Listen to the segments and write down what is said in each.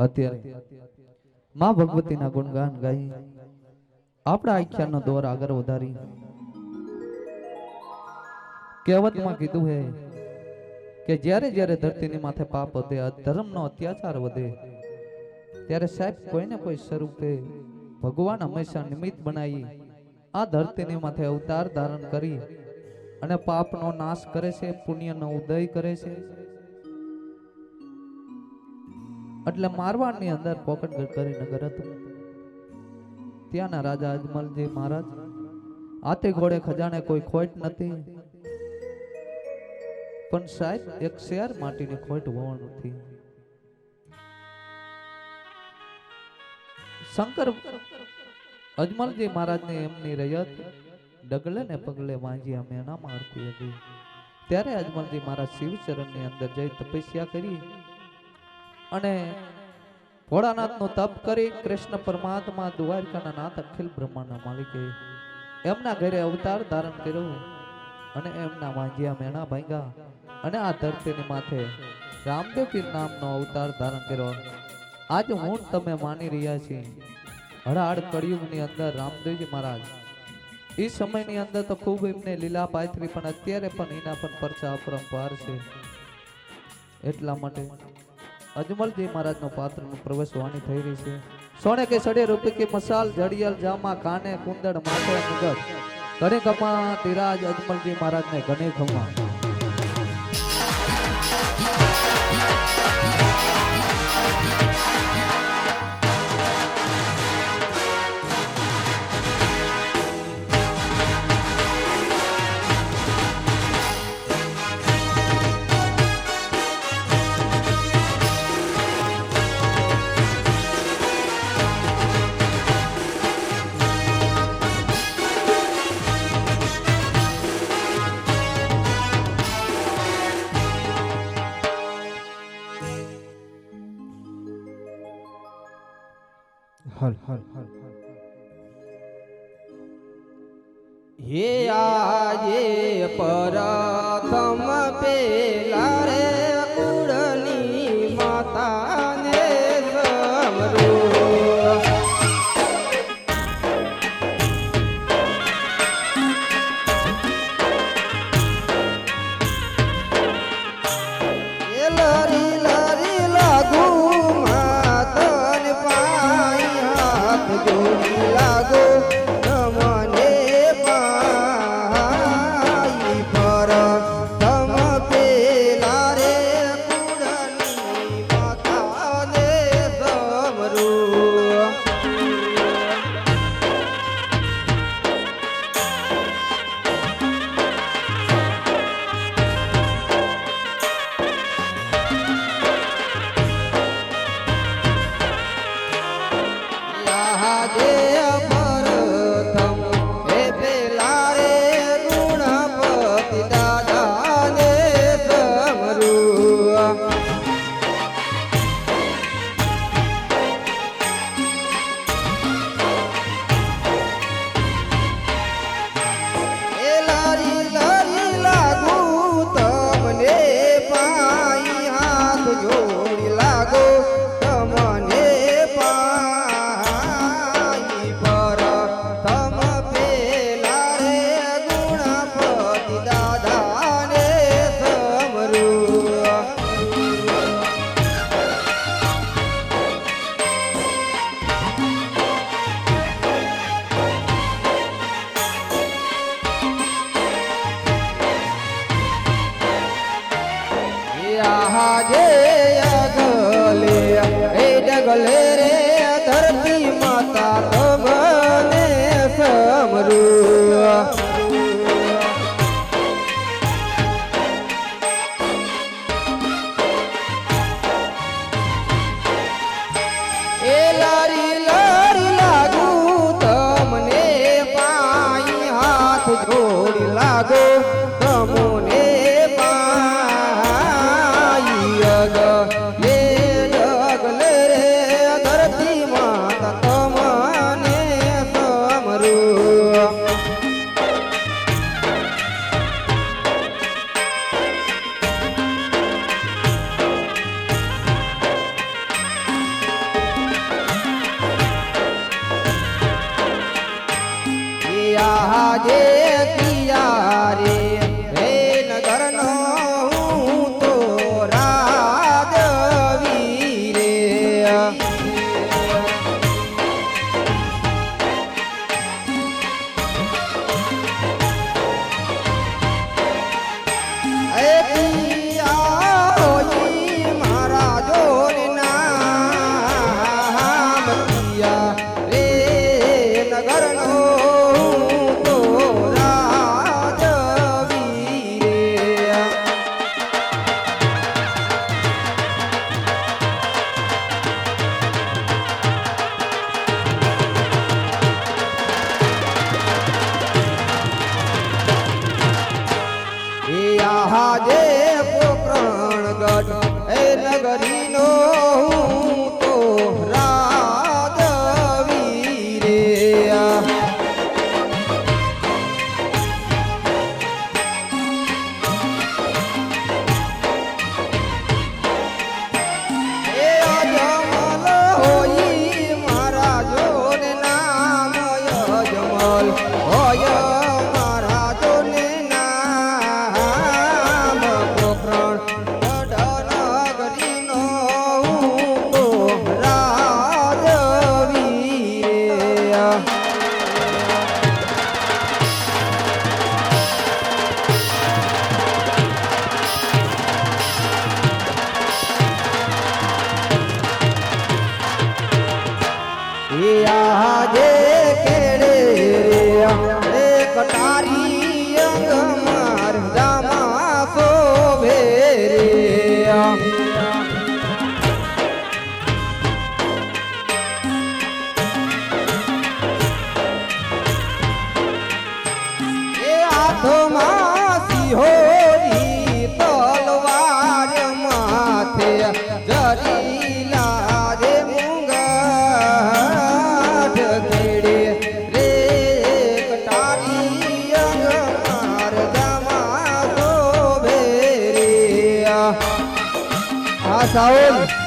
અત્યારે માં ભગવતીના ગુણગાન ગાઈ, આપણા આખ્યાનનો દોર આગળ વધારી. કહેવતમાં કીધું હે કે જ્યારે જ્યારે ધરતીની માથે પાપ વધે, ધર્મનો અત્યાચાર વધે, ત્યારે સાહેબ કોઈને કોઈ સ્વરૂપે ભગવાન હંમેશા નિમિત્ત બનાવી, આ ધરતીની માથે અવતાર ધારણ કરી અને પાપનો નાશ કરે છે, પુણ્યનો ઉદય કરે છે. એટલે મારવાડની અંદર પોકટગઢ કરી નગર હતું. ત્યાંના રાજા અજમલજી મહારાજ આતે ઘોડે ખજાને કોઈ ખોટ નથી. પણ સાહેબ, એક શેર માટીની ખોટ હોવાનું નથી શંકર અજમલજી મહારાજને એમની રયત ડગલે ને પગલે વાંજ્યા એના મારતી હતી. ત્યારે અજમલજી મહારાજ શિવચરણની અંદર જઈ તપસ્યા કરી. અને ભોળાનાથનું તપ કરી કૃષ્ણ પરમાત્મા દ્વારકાના નાથ અખિલ બ્રહ્માંડના માલિકે એમના ઘરે અવતાર ધારણ કર્યો અને એમના વાંજિયા મેણા ભાંગ્યા અને આ ધરતીની માથે રામદેવ નામનો અવતાર ધારણ કર્યો. આજ હું તમે માની રહ્યા છીએ. હળાડ કળિયુગની અંદર રામદેવજી મહારાજ એ સમયની અંદર તો ખૂબ એમને લીલા પાથરી, પણ અત્યારે પણ એના પણ પરચા અપરંપાર છે. એટલા માટે અજમલજી મહારાજનો નું પ્રવેશ વાણી થઈ રહી છે. સોને કે સડે રૂપી કે મસાલ, જડિયલ, જામા, કાને કુંદડ માથે મુગટ. ઘણે ખમા તિરાજ અજમલજી મહારાજને ઘણે ખમા હલ હલ હલ હે આજે પરથમ પેલા રે યાદે Saúl.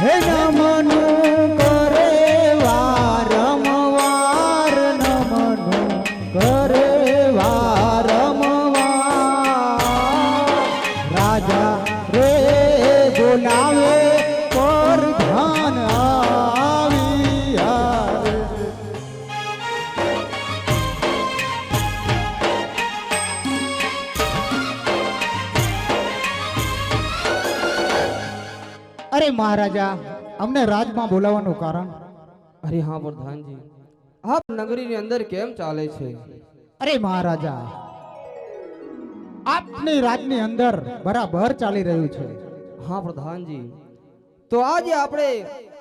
હે નમનું મહારાજા અમને રાજમાં બોલાવવાનું કારણ? અરે હા પ્રધાનજી આપ નગરીની અંદર કેમ ચાલે છે? અરે મહારાજા આપની રાજની અંદર બરાબર ચાલી રહ્યું છે. હા પ્રધાનજી તો આજે આપણે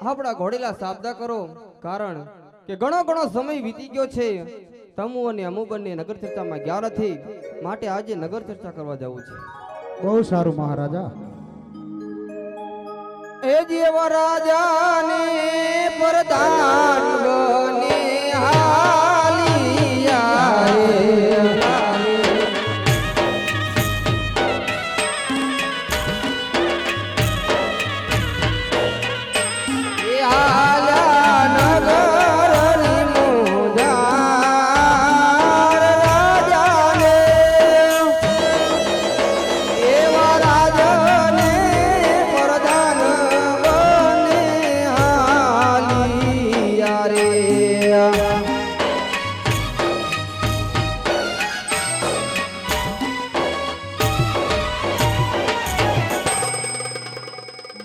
આપણા ઘોડેલા સાબદા કરો કારણ કે ઘણો ઘણો સમય વીતી ગયો છે. તમુ અને અમુ બંને નગર ચર્ચામાં ગયા નથી માટે આજે નગર ચર્ચા કરવા જવું છે. બહુ સારું મહારાજા. એ જેવા રાજાને